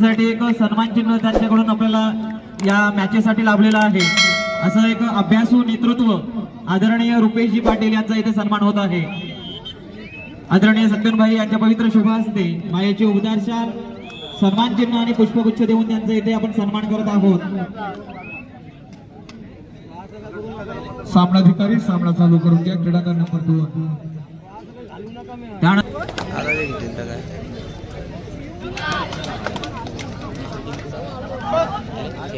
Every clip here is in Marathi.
साठी एक सन्मान चिन्ह त्यांच्याकडून आपल्याला या मॅचेसाठी लाभलेलं आहे. असं एक अभ्यासू नेतृत्व आदरणीय रुपेशजी पाटील यांचा इथे सन्मान होत आहे. आदरणीय सत्यनभाई यांच्या पवित्र शुभ हस्ते मायाचे उदारशार सन्मान चिन्ह आणि पुष्पगुच्छ देऊन त्यांचा इथे आपण सन्मान करत आहोत. सामनाधिकारी सामना चालू करून घ्या. क्रीडाकार नंबर दोन. त्यानंतर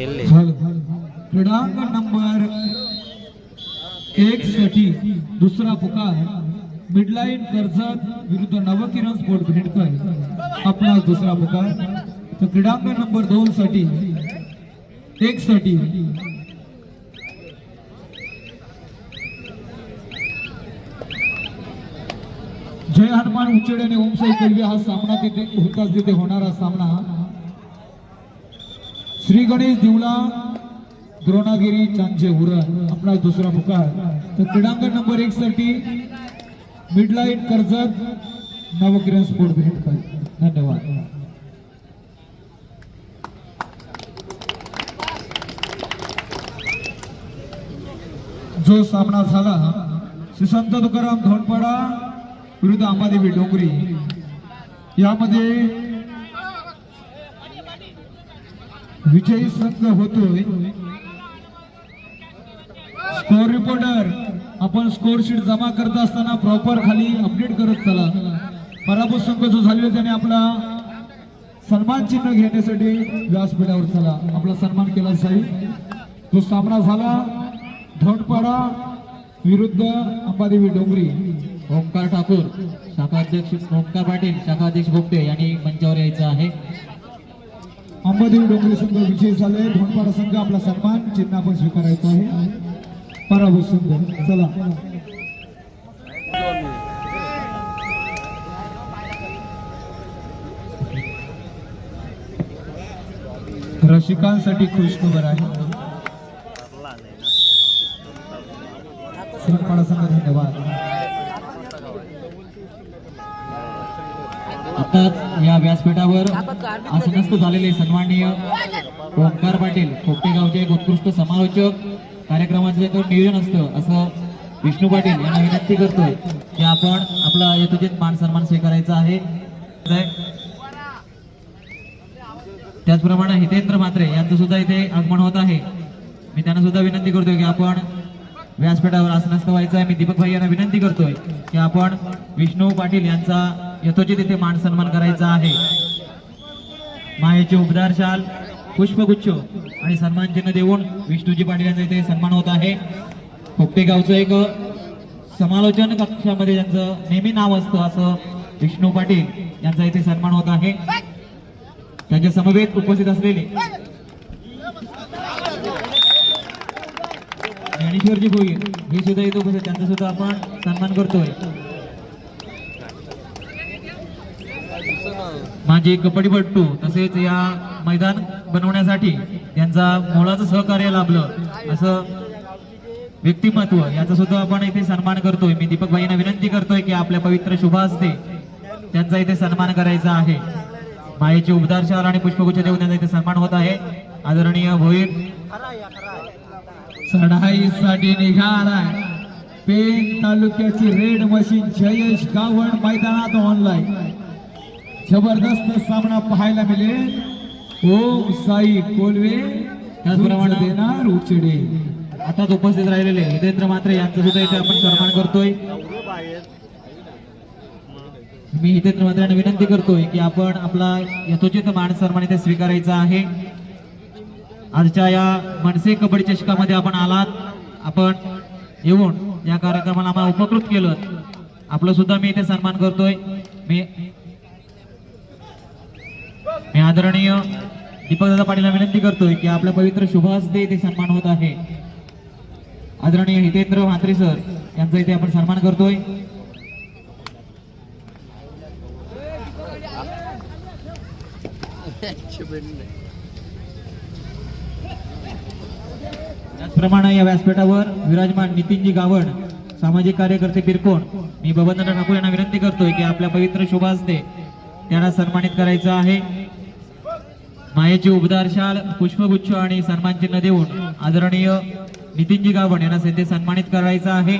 आता खेळले नंबर एक साठी दुसरा पुकार मिडलाईन कर्जत विरुद्ध नवकिरण स्पोर्ट भेटकर आपला दुसरा पुकार तर क्रीडांक नंबर दोन साठी एक साठी जय हनुमान उच्चडे आणि ओमसाई कलवी हा सामना तिथे होताच तिथे होणारा सामना श्री गणेश दिवला द्रोणागिरी चांचे उरण आपला दुसरा पुकार तर क्रीडांगण नंबर एक साठी मिडलाईन कर्जत नवकिरण स्पोर्ट भेटकर धन्यवाद. जो सामना झाला श्री तुकाराम धोंडपाडा विरुद्ध अंबादेवी डोंगरी. यामध्ये विजयी संघ होतोय. स्कोर रिपोर्टर आपण स्कोर शीट जमा करत असताना प्रॉपर खाली अपडेट करत चला. पराभूत संघ जो झालेला त्याने आपला सन्मान चिन्ह घेण्यासाठी व्यासपीठावर चला. आपला सन्मान केला जाईल. तो सामना झाला. धोंडपाडा विरुद्ध अंबादेवी डोंगरी. ओंकार ठाकूर शाखा अध्यक्ष ओंकार पाटील शाखा अध्यक्ष गोपटे यांनी मंचावर यायचं आहे. अंबादेवी डोंगरे संघ विजयी झाले. धोंडपाडा संघ आपला सन्मान चिन्ह आपण स्वीकारायचं आहे. पराभूत संघ चला. रसिकांसाठी खुशखबर आहे. धोंडपाडा संघ धन्यवाद. आताच या व्यासपीठावर आसनस्थ झालेले सन्माननीय ओंकार पाटील खोपटे गावचे एक उत्कृष्ट समालोचक. कार्यक्रमाचं एक नियोजन असतं असं विष्णू पाटील यांना विनंती करतोय की आपण आपला यथोचित मान सन्मान स्वीकारायचा आहे. त्याचप्रमाणे हितेंद्र म्हात्रे यांचं सुद्धा इथे आगमन होत आहे. मी त्यांना सुद्धा विनंती करतोय की आपण व्यासपीठावर आसनस्थ व्हायचं आहे. मी दीपक भाई यांना विनंती करतोय की आपण विष्णू पाटील यांचा यथोचित इथे मान सन्मान करायचा आहे. मायेचे उबदार शाल पुष्पगुच्छ आणि सन्मान चिन्ह देऊन विष्णूजी पाटील यांचा इथे सन्मान होत आहे. खोपटे गावचं एक समालोचन कक्षामध्ये त्यांचं नेहमी नाव असतं असं विष्णू पाटील यांचा इथे सन्मान होत आहे. त्यांच्या समवेत उपस्थित असलेले ज्ञानेश्वरजी भोईर हे सुद्धा इथे उपस्थित त्यांचा सुद्धा आपण सन्मान करतोय. माझे कबड्डीपट्टू तसेच या मैदान बनवण्यासाठी त्यांचा मोलाचं सहकार्य लाभलं. असं व्यक्तिमत्व याचा सुद्धा आपण इथे सन्मान करतोय. मी दीपक भाईंना विनंती करतोय की आपल्या पवित्र शुभा असते त्यांचा इथे सन्मान करायचा आहे. मायेचे उबदार शहर आणि पुष्पगुच्छ देऊन त्यांचा इथे सन्मान होत आहे. आदरणीय भोईर चढाईसाठी निघाला पेन तालुक्याची रेड मशीन जयेश गावण मैदानात ऑनलाईन जबरदस्त सामना पाहायला मिळेल. ओम साई कोलवे त्याचप्रमाणे- देणार उचडे. आताच उपस्थित राहिलेले हितेंद्र मात्रे यांचा सुद्धा इथे आपण सन्मान करतोय. मी हितेंद्र मात्र्यांना विनंती करतोय की आपण आपला यथोचित मान सन्मान इथे स्वीकारायचा आहे. आजच्या या मनसे कबड्डी चषकामध्ये आपण आलात. आपण येऊन या कार्यक्रमाला आम्हाला उपकृत केलं. आपलं सुद्धा मी इथे सन्मान करतोय. मी मी आदरणीय दीपकदादा पाटीलला विनंती करतोय की आपला पवित्र शुभास दे इथे सन्मान होत आहे. आदरणीय हितेंद्र म्हात्रे सर यांचा इथे आपण सन्मान करतोय. त्याचप्रमाणे या व्यासपीठावर विराजमान नितीनजी गावड सामाजिक कार्यकर्ते बिरकोण मी बबनदादा ठाकूर यांना विनंती करतोय की आपल्या पवित्र शुभास दे त्यांना सन्मानित करायचं आहे. मायेची उबदारशाल पुष्पगुच्छ आणि सन्मानचिन्ह देऊन आदरणीय नितीनजी गावण यांना सध्या सन्मानित करायचं आहे.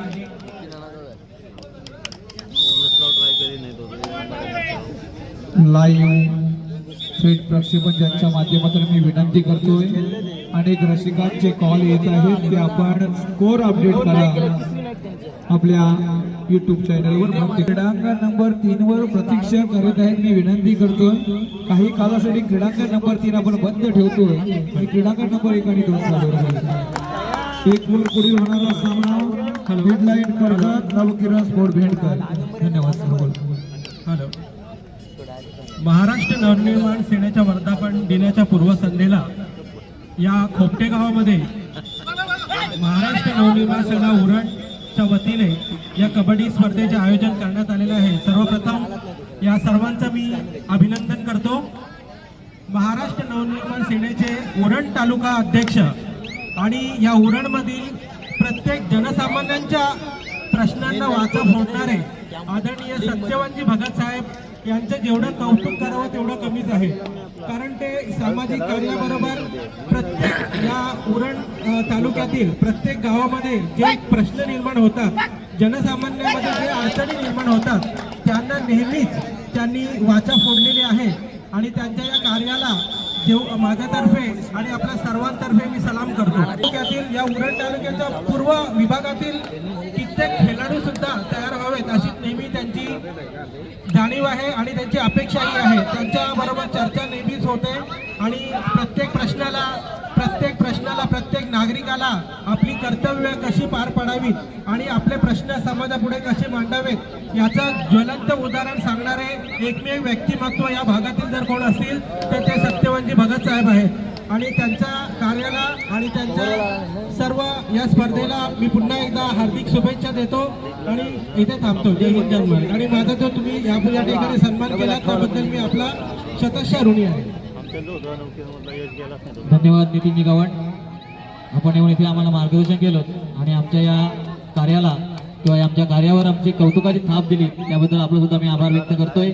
लाईव्ह थेट प्रक्षेपण ज्यांच्या माध्यमातून मी विनंती करतोय. अनेक रसिकांचे कॉल येत आहेत. ते आपण स्कोर अपडेट करा. आपल्या यूट्यूब चॅनलवर भरती. क्रीडांगण नंबर तीनवर प्रतीक्षा करत आहेत मी विनंती करतोय काही कालासाठी क्रीडांगण नंबर तीन आपण बंद ठेवतोय आणि क्रीडांगण नंबर एक आणि दोन चालू एक गोल पुढील होणारा सामना हेडलाईन कर्जत नवकिरण स्पोर्ट भेंडकर धन्यवाद हॅलो. महाराष्ट्र नवनिर्माण सेनेच्या वर्धापन दिनाच्या पूर्वसंध्येला या खोपटे गावामध्ये महाराष्ट्र नवनिर्माण सेना च्या वतीने या कबड्डी स्पर्धेचे आयोजन करण्यात आलेले आहे. सर्वप्रथम या सर्वांचं मी अभिनंदन करतो. महाराष्ट्र नवनिर्माण सेनेचे उरण तालुका अध्यक्ष आणि या उरणमधील प्रत्येक जनसामान्यांच्या प्रश्नांना वाचा फोडणारे आदरणीय सत्यवानजी भगत साहेब यांचं जेवढं कौतुक करावं तेवढं कमीच आहे. कारण ते सामाजिक कार्याबरोबर प्रत्येक या उरण तालुक्यातील प्रत्येक गावामध्ये जे प्रश्न निर्माण होतात जनसामान्यामध्ये जे अडचणी निर्माण होतात त्यांना नेहमीच त्यांनी वाचा फोडलेली आहे. आणि त्यांच्या या कार्याला जेव माझ्यातर्फे आणि आपल्या सर्वांतर्फे मी सलाम करतो. तालुक्यातील या उरण तालुक्याच्या पूर्व विभागातील कित्येक खेळाडू सुद्धा तयार व्हावेत अशी नेहमी त्यांची जाणीव आहे आणि त्यांची अपेक्षाही आहे. त्यांच्याबरोबर चर्चा नेहमीच होते आणि प्रत्येक प्रश्नाला प्रत्येक प्रश्नाला प्रत्येक नागरिकाला आपली कर्तव्य कशी पार पाडावीत आणि आपले प्रश्न समाजापुढे कसे मांडावेत याचं ज्वलंत उदाहरण सांगणारे एकमेव व्यक्तिमत्व या भागातील जर कोण असतील तर ते सत्यवंजी भगत साहेब आहेत. आणि त्यांच्या कार्याला आणि त्यांच्या या स्पर्धेला मी पुन्हा एकदा हार्दिक शुभेच्छा देतो आणि इथे थांबतो. जय हिंद जय आणि माझा जो तुम्ही या या ठिकाणी सन्मान केला त्याबद्दल मी आपला शतशा ऋणी आहे. धन्यवाद नितीनजी गावण आपण येऊन इथे आम्हाला मार्गदर्शन केलं आणि आमच्या या कार्याला किंवा आमच्या कार्यावर आमची कौतुकाची थाप दिली त्याबद्दल आपलं सुद्धा मी आभार व्यक्त करतोय.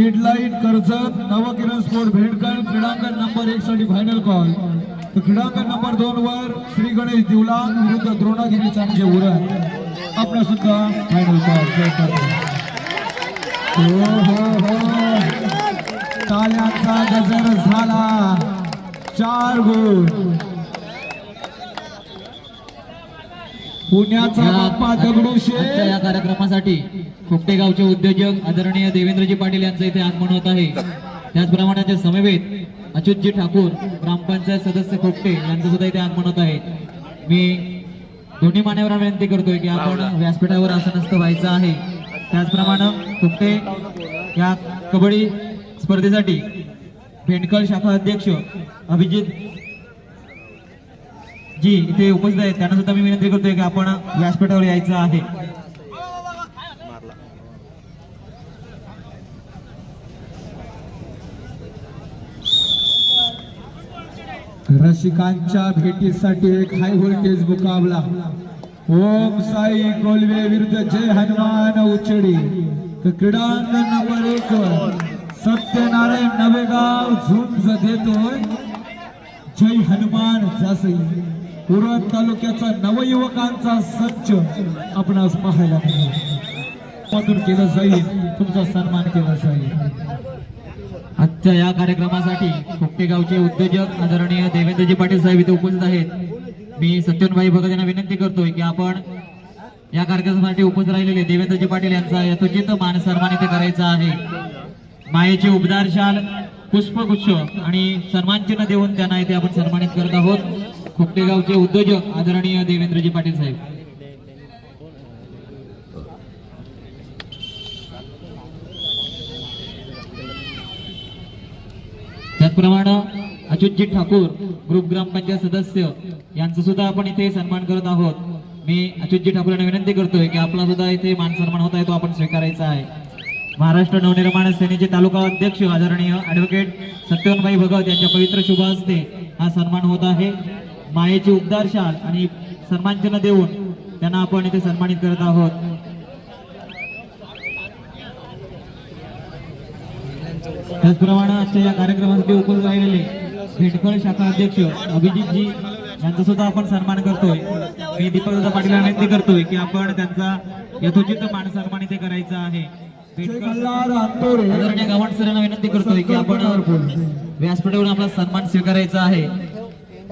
मिड कर्जत नवकिरण स्पोर्ट भेडकर क्रीडांगण नंबर एक साठी फायनल कॉल तर क्रीडांगण नंबर दोन वर श्री गणेश दिवलांग विरुद्ध द्रोणागिरी चांगले उरण. आपला सुद्धा फायनल कॉल हो हो हो. टाळ्यांचा गजर झाला. चार गुण. पुण्याचा बाप्पा या कार्यक्रमासाठी खोपटे गावचे उद्योजक आदरणीय देवेंद्रजी पाटील यांचं इथे आगमन होत आहे. त्याचप्रमाणे त्यांच्या समवेत अच्युतजी ठाकूर ग्रामपंचायत सदस्य खोपटे यांचं सुद्धा इथे आगमन होत आहे. मी दोन्ही मान्यवरांना विनंती करतोय की आपण व्यासपीठावर आसनस्थ व्हायचं आहे. त्याचप्रमाणे खोपटे या कबड्डी स्पर्धेसाठी भेंडकळ शाखा अध्यक्ष अभिजित जी इथे उपस्थित आहेत. त्यांना सुद्धा मी विनंती करतोय की आपण व्यासपीठावर यायचं आहे. रसिकांच्या भेटीसाठी एक हाय व्होल्टेज मुकाबला. ओम साई कोलवे विरुद्ध जय हनुमान उचडी. तर क्रीडांगण नंबर एक सत्यनारायण नवेगाव झुंज देतोय. जय हनुमान जासई. उरण तालुक्याचा नवयुवकांचा सच्च आपणास पाहायला मिळेल. मधून केलं जाईल. तुमचा सन्मान केला जाईल. आजच्या या कार्यक्रमासाठी खोपटे गावचे उद्योजक आदरणीय देवेंद्रजी पाटील साहेब इथे उपस्थित आहेत. मी सत्यनभाई भगत यांना विनंती करतोय की आपण या कार्यक्रमासाठी उपस्थित राहिलेले देवेंद्रजी पाटील यांचा यथोचित मान सन्मान इथे करायचा आहे. मायेचे उबदार शाल पुष्पगुच्छ आणि सन्मानचिन्ह देऊन त्यांना इथे आपण सन्मानित करत आहोत. फुकटेगावचे उद्योजक आदरणीय देवेंद्रजी पाटील साहेब. त्याचप्रमाणे अच्युतजी ठाकूर ग्रुप ग्रामपंचायत सदस्य यांचं सुद्धा आपण इथे सन्मान करत आहोत. मी अच्युतजी ठाकूर यांना विनंती करतोय की आपला सुद्धा इथे मान सन्मान होत आहे तो आपण स्वीकारायचा आहे. महाराष्ट्र नवनिर्माण सेनेचे तालुका अध्यक्ष आदरणीय ऍडव्होकेट सत्यवनभाई भगत यांच्या पवित्र शुभ हस्ते हा सन्मान होत आहे. मायेची उबदार शाल आणि सन्मानचिन्ह देऊन त्यांना आपण इथे सन्मानित करत आहोत. त्याचप्रमाणे आजच्या या कार्यक्रमासाठी उपस्थित राहिलेले भेटकळ शाखा अध्यक्ष अभिजितजी यांचा सुद्धा आपण सन्मान करतोय. मी दीपक दादा पाटील विनंती करतोय की आपण त्यांचा यथोचित मान सन्मान इथे करायचा आहे. आदरणीय सरांना विनंती करतोय की आपण व्यासपीठावरून आपला सन्मान स्वीकारायचा आहे.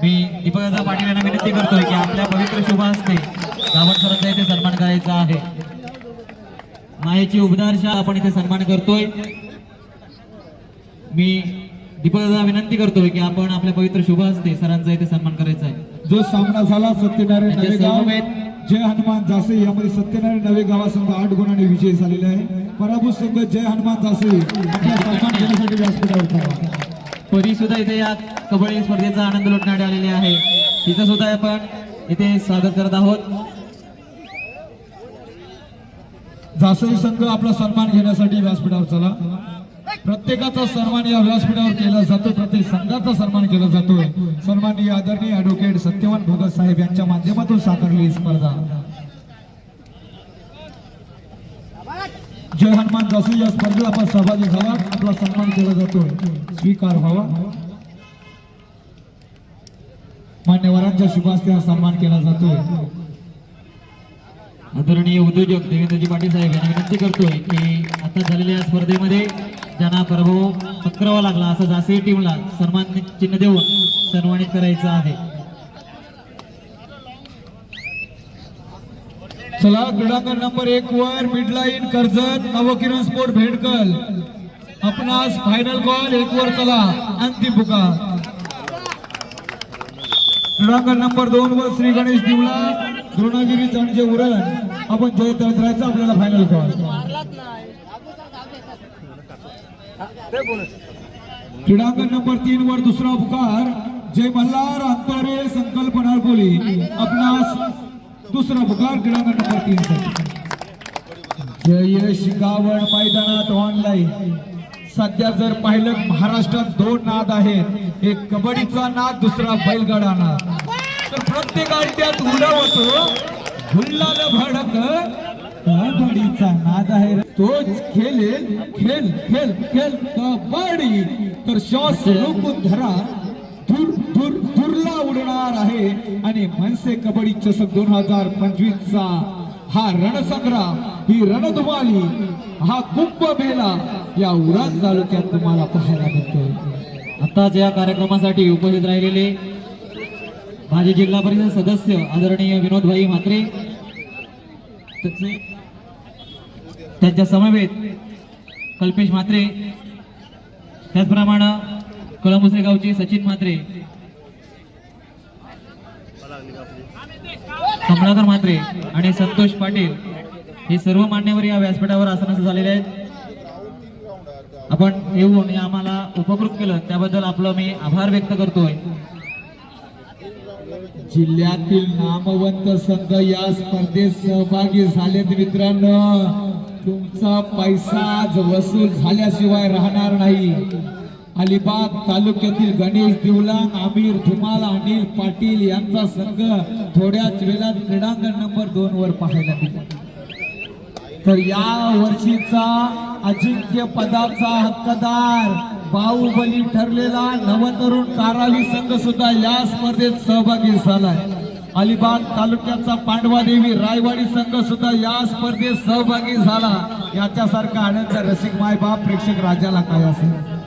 मी दीपक दादा पाटील यांना विनंती करतोय की आपल्या पवित्र शुभ हस्ते गावंड सरांचा इथे सन्मान करायचा आहे. मायेची उबदारशा आपण इथे सन्मान करतोय. मी दीपक दादा विनंती करतोय की आपण आपल्या पवित्र शुभ हस्ते सरांचा इथे सन्मान करायचा आहे. जो सामना झाला सत्यनारायण नवेगाव जय हनुमान जासे यामध्ये सत्यनारायण नवे गावासंघ आठ गुणांनी विजयी झालेला आहे. पराभूत संघ जय हनुमान जासे आपला सन्मान घेण्यासाठी व्यासपीठावर उतरला. सुद्धा इथे या कबड्डी स्पर्धेचा आनंद लुटण्यात आलेले आहे. तिचं सुद्धा आपण इथे स्वागत करत आहोत. जासई संघ आपला सन्मान घेण्यासाठी व्यासपीठावर चला. प्रत्येकाचा सन्मान या व्यासपीठावर केला जातो. प्रत्येक संघाचा सन्मान केला जातोय सन्माननीय आदरणीय ऍडव्होकेट सत्यवान भगत साहेब यांच्या माध्यमातून साकारली स्पर्धा. जय हनुमान जासई या स्पर्धेला आपण सहभागी झाला आपला सन्मान केला जातो स्वीकार व्हावा. मान्यवरांच्या शुभास्ते हा सन्मान केला जातो आदरणीय उद्योजक देवेंद्रजी पाटील साहेब यांना विनंती करतोय की आता झालेल्या स्पर्धेमध्ये ज्यांना पराभव पत्करावा लागला असं जासे टीमला सन्मान चिन्ह देऊन सन्मानित करायचं आहे. चला क्रीडांगण नंबर एक वर mid line Karjat Navkiran sport Bhedkal. आपणास फायनल कॉल एक वर चला अंतिम पुकार. क्रीडांगण नंबर दोन वर श्री गणेश दिवला द्रोणागिरी चणचे उरण. आपण जय राहायचं आपल्याला फायनल कॉल क्रीडांगण नंबर तीन वर दुसरा पुकार. जय मल्हार अंतरे संकल्प नारकोली. आपणास दुसरा पुकार क्रीडांगण नंबर तीन मैदानात ऑनलाईन सध्या जर पाहिलं महाराष्ट्रात दोन नाद आहेत. एक कबड्डीचा नाद दुसरा बैलगाडा नाद. तर प्रत्येकाने त्यात उडवतो भुल्लाल भडक कबड्डीचा नाद आहे. तोच खेळेल खेळ खेळ खेळ कबड्डी. तर श्वास रोखून धरा. दूर दूर दूरला उडणार आहे. आणि मनसे कबड्डी चषक दोन हजार पंचवीस चा हा रणसंग्राम ही रणधुमाली हा कुंभ मेला या उरण तालुक्यात तुम्हाला पाहायला मिळतो आताच या कार्यक्रमासाठी उपस्थित राहिलेले माजी जिल्हा परिषद सदस्य आदरणीय विनोदभाई म्हात्रे त्यांच्या समवेत कल्पेश म्हात्रे त्याचप्रमाणे कळमुसरे गावचे सचिन म्हात्रे कमलाकर म्हात्रे आणि संतोष पाटील हे सर्व मान्यवर या व्यासपीठावर आसनास झालेले आहेत. आपण येऊन आम्हाला उपकृत केलं. त्याबद्दल आपलं मी आभार व्यक्त करतोय. जिल्ह्यातील नामवंत संघ या स्पर्धेत सहभागी झालेत मित्रांनो. तुमचा पैसा वसूल झाल्याशिवाय राहणार नाही. अलिबाग तालुक्यातील गणेश दिवलांग आमिर धुमाल अनिल पाटील यांचा संघ थोड्याच वेळात क्रीडांगण नंबर दोन वर पाहायला मिळतो तर या वर्षीचा अजिंक्य पदाचा हक्कदार बाहुबली ठरलेला नवतरुण कारावी संघ सुद्धा या स्पर्धेत सहभागी झालाय. अलिबाग तालुक्याचा पांडवादेवी रायवाडी संघ सुद्धा या स्पर्धेत सहभागी झाला. याच्यासारखा आनंद रसिक मायबाप प्रेक्षक राजाला काय असेल?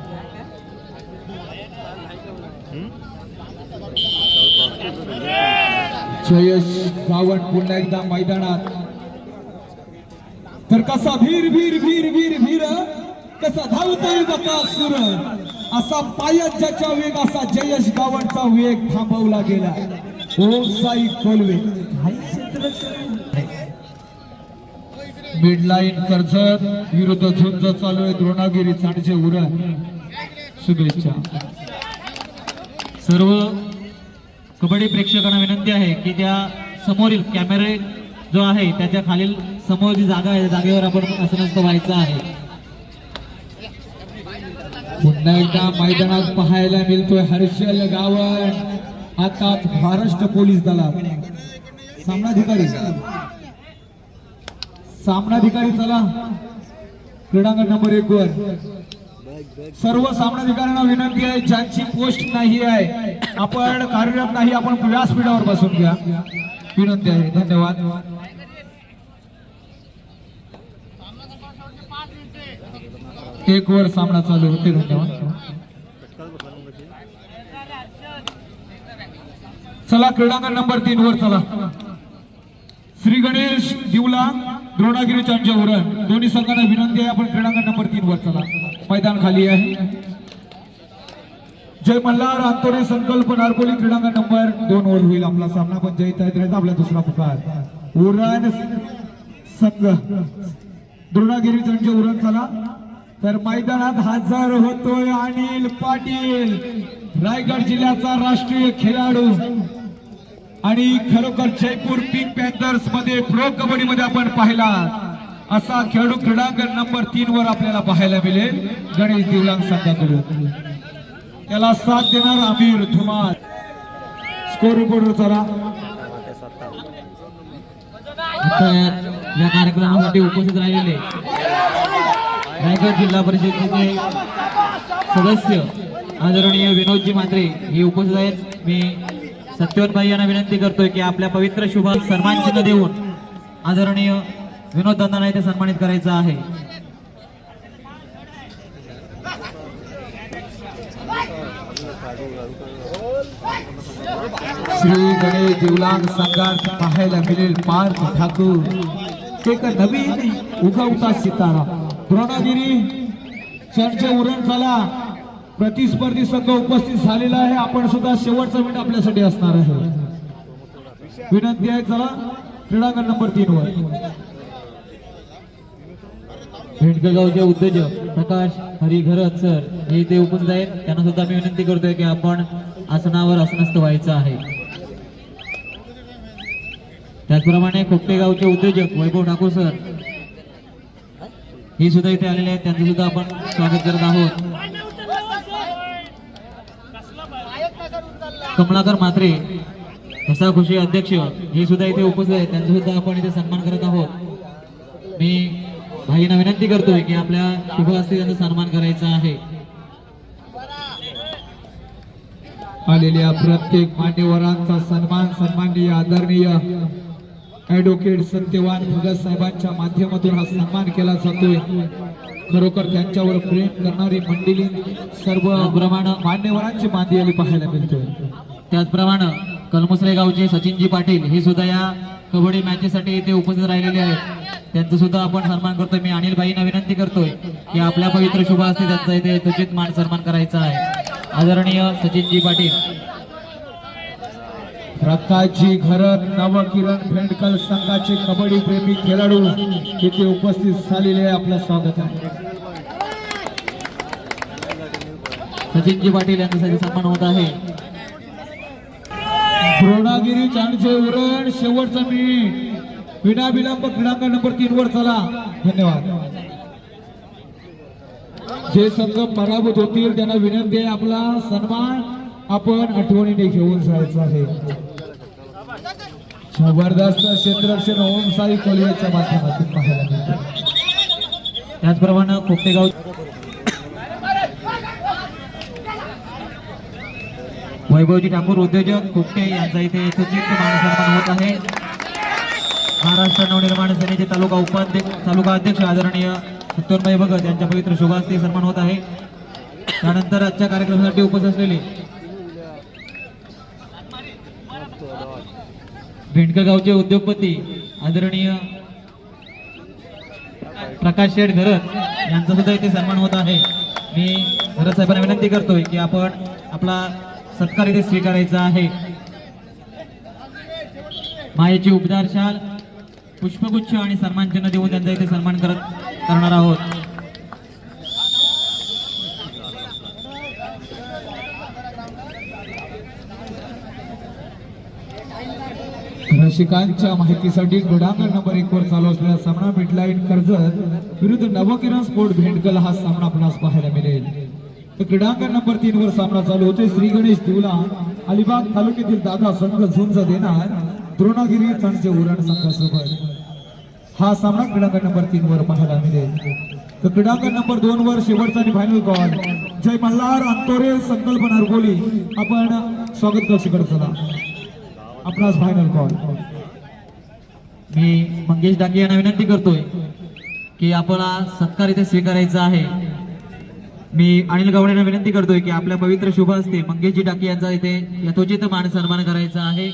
जयश गावण पुन्हा एकदा मैदानात. तर कसा भीर भीर भीर भीर भीर कसा धावतोय बकासूर असा पायत ज्याच्या वेग असा जयश गावणचा वेग थांबवला गेला. ओ साई कोलवे. मिडलाईन कर्जत विरुद्ध झुंज चालू आहे द्रोणागिरी चांडचे उरण. शुभेच्छा. सर्व कबड्डी प्रेक्षकांना विनंती आहे की त्या समोरील कॅमेरे जो आहे त्याच्या खालील समोर जी जागा आहे त्या जागेवर आपण आसनस्थ व्हायचं आहे. पुन्हा एकदा मैदानात पाहायला मिळतोय हर्षल गावण आताच महाराष्ट्र पोलीस दलात. सामनाधिकारी. सामनाधिकारी चला. क्रीडांगण नंबर एक वर. सर्व सामनाधिकाऱ्यांना विनंती आहे ज्यांची पोस्ट नाही आहे आपण कार्यरत नाही आपण व्यासपीठावर बसून घ्या. विनंती आहे. धन्यवाद. एक वर सामना चालू होते. धन्यवाद. चला क्रीडांगण नंबर तीन वर चला. श्री गणेश दिवला द्रोणागिरी चांच्या उरण दोन्ही संघांना विनंती आहे आपण क्रीडांगण नंबर तीन वर चला. मैदान खाली आहे. जय मल्हार अंतोरे संकल्प नारकोली क्रीडांगण नंबर दोन वर होईल आपला सामना. पण जय राहायचा आपला दुसरा पुकार. उरण संघ. द्रोणागिरी चांच्या उरण चला. तर मैदानात हजर होतोय अनिल पाटील. रायगड जिल्ह्याचा राष्ट्रीय खेळाडू. आणि खरोखर जयपूर पिंक पॅन्थर्समध्ये प्रो कबड्डी मध्ये आपण पाहिला असा खेळाडू क्रीडांगण नंबर तीन वर आपल्याला पाहायला मिळेल. गणेश दिवलांग संघाकडून त्याला साथ देणार आमिर धुमार स्कोर रिपोर्टर चला. या कार्यक्रमासाठी उपस्थित राहिलेले रायगड जिल्हा परिषदेचे सदस्य आदरणीय विनोदजी मात्रे हे उपस्थित आहेत. मी सत्यवन भाई यांना विनंती करतोय की आपल्या पवित्र शुभा सन्मानचिन्ह देऊन आदरणीय विनोद दादांना इथे सन्मानित करायचं आहे. श्री गणेश दिवलांग संघात पाहायला मिळेल पार्थ ठाकूर. एक नवीन उगवता सितारा. द्रोणागिरी चर्चे उरण चला प्रतिस्पर्धी संघ उपस्थित झालेला आहे. आपण सुद्धा शेवटचा मिनिट आपल्यासाठी असणार आहे. विनंती आहे चला क्रीडांगण नंबर तीन वर. भेंडकगावचे उद्योजक प्रकाश हरिघरत सर हे इथे उपस्थित आहेत त्यांना सुद्धा मी विनंती करतोय की आपण आसनावर आसनस्थ व्हायचं आहे. त्याचप्रमाणे खोपटेगावचे उद्योजक वैभव ठाकूर सर हे सुद्धा इथे आलेले आहेत. त्यांचं सुद्धा आपण स्वागत करत आहोत. कमलाकर मात्रे हसा खुशी अध्यक्ष हे सुद्धा इथे उपस्थित आहेत. त्यांचा सुद्धा आपण इथे सन्मान करत आहोत. मी भाईंना विनंती करतोय की आपल्या शुभ हस्ते त्यांचा सन्मान करायचा आहे. आलेल्या प्रत्येक मान्यवरांचा सन्मान सन्माननीय आदरणीय ऍडव्होकेट सत्यवान भगत साहेबांच्या माध्यमातून हा सन्मान केला जातोय. खरोखर त्यांच्यावर प्रेम करणारी मंडळी सर्व प्रमाण मान्यवरांची मांदी आली पाहायला मिळते त्याचप्रमाणे कलमुसरे गावचे सचिनजी पाटील हे सुद्धा या कबड्डी मॅचेसाठी इथे उपस्थित राहिलेले आहेत. त्यांचं सुद्धा आपण सन्मान करतोय. मी अनिल भाईंना विनंती करतोय की आपल्या पवित्र शुभ असते त्यांचा इथे तुचित मान सन्मान करायचा आहे. आदरणीय सचिनजी पाटील प्रकाशजी घरत नवकिरण भेंडकल संघाचे कबड्डी प्रेमी खेळाडू इथे उपस्थित झालेले आपलं स्वागत आहे. सचिनजी पाटील यांच्यासाठी सन्मान होत आहे. द्रोणागिरी चांदचे उरण शेवटचा मिनिट विना विलंब क्रीडांगण नंबर तीन वर चला. धन्यवाद. जे संघ पराभूत होतील त्यांना विनंती आहे आपला सन्मान आपण आठवणीने घेऊन जायचं आहे. जबरदस्त क्षेत्ररक्षण ओम साई कोलियाच्या माध्यमातून पाहायला मिळते. त्याचप्रमाणे खोपटेगाव वैभवजी ठाकूर उद्योजक कुपटे यांचा इथे सुचित मानसन्मान होत आहे. महाराष्ट्र नवनिर्माण सेनेचे तालुका उपाध्यक्ष तालुका अध्यक्ष आदरणीय सत्तरभाई भगत यांच्या पवित्र शुभास्ते सन्मान होत आहे. त्यानंतर आजच्या कार्यक्रमासाठी उपस्थित असलेले भिंडकगावचे उद्योगपती आदरणीय प्रकाश शेठ घरत यांचा सुद्धा इथे सन्मान होत आहे. मी घरत साहेबांना विनंती करतोय की आपण आपला सत्कार इथे स्वीकारायचा आहे. मायेची उपदारशाल पुष्पगुच्छ आणि सन्मानचिन्ह देऊन त्यांचा इथे सन्मान करत करणार आहोत. रसिकांच्या माहितीसाठी क्रीडांगण नंबर एक वर चालू असलेला सामना मिडलाईन कर्जत विरुद्ध नवकिरण स्पोर्ट भेंडकल हा सामना आपणास पाहायला मिळेल. तर क्रीडांगण नंबर तीन वर सामना चालू होते श्री गणेश दिवला अलिबाग तालुक्यातील दादा संघ झुंज देणार द्रोणागिरी तणचे उरण संघासोबत. हा सामना क्रीडांगण नंबर तीन वर पाहायला मिळेल. तर क्रीडांगण नंबर दोन वर शेवटचा आणि फायनल कॉल जय मल्हार अंतोरे संकल्प नरगोली आपण स्वागत करू शकत चला आपणास फायनल कॉल मी मंगेश डांगे यांना विनंती करतोय की आपला सत्कार इथे स्वीकारायचा आहे. मी अनिल गवडे यांना विनंती करतोय की आपल्या पवित्र शुभ हस्ते मंगेशजी डाके यांचा इथे यथोचित मान सन्मान करायचा आहे.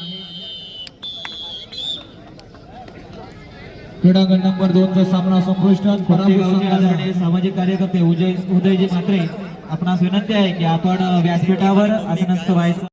क्रीडांगण नंबर दोन चा सामना संपुष्टात. सामाजिक कार्यकर्ते उदय उदयजी म्हात्रे. आपणास विनंती आहे की आपण व्यासपीठावर आसनस्थ व्हायचं.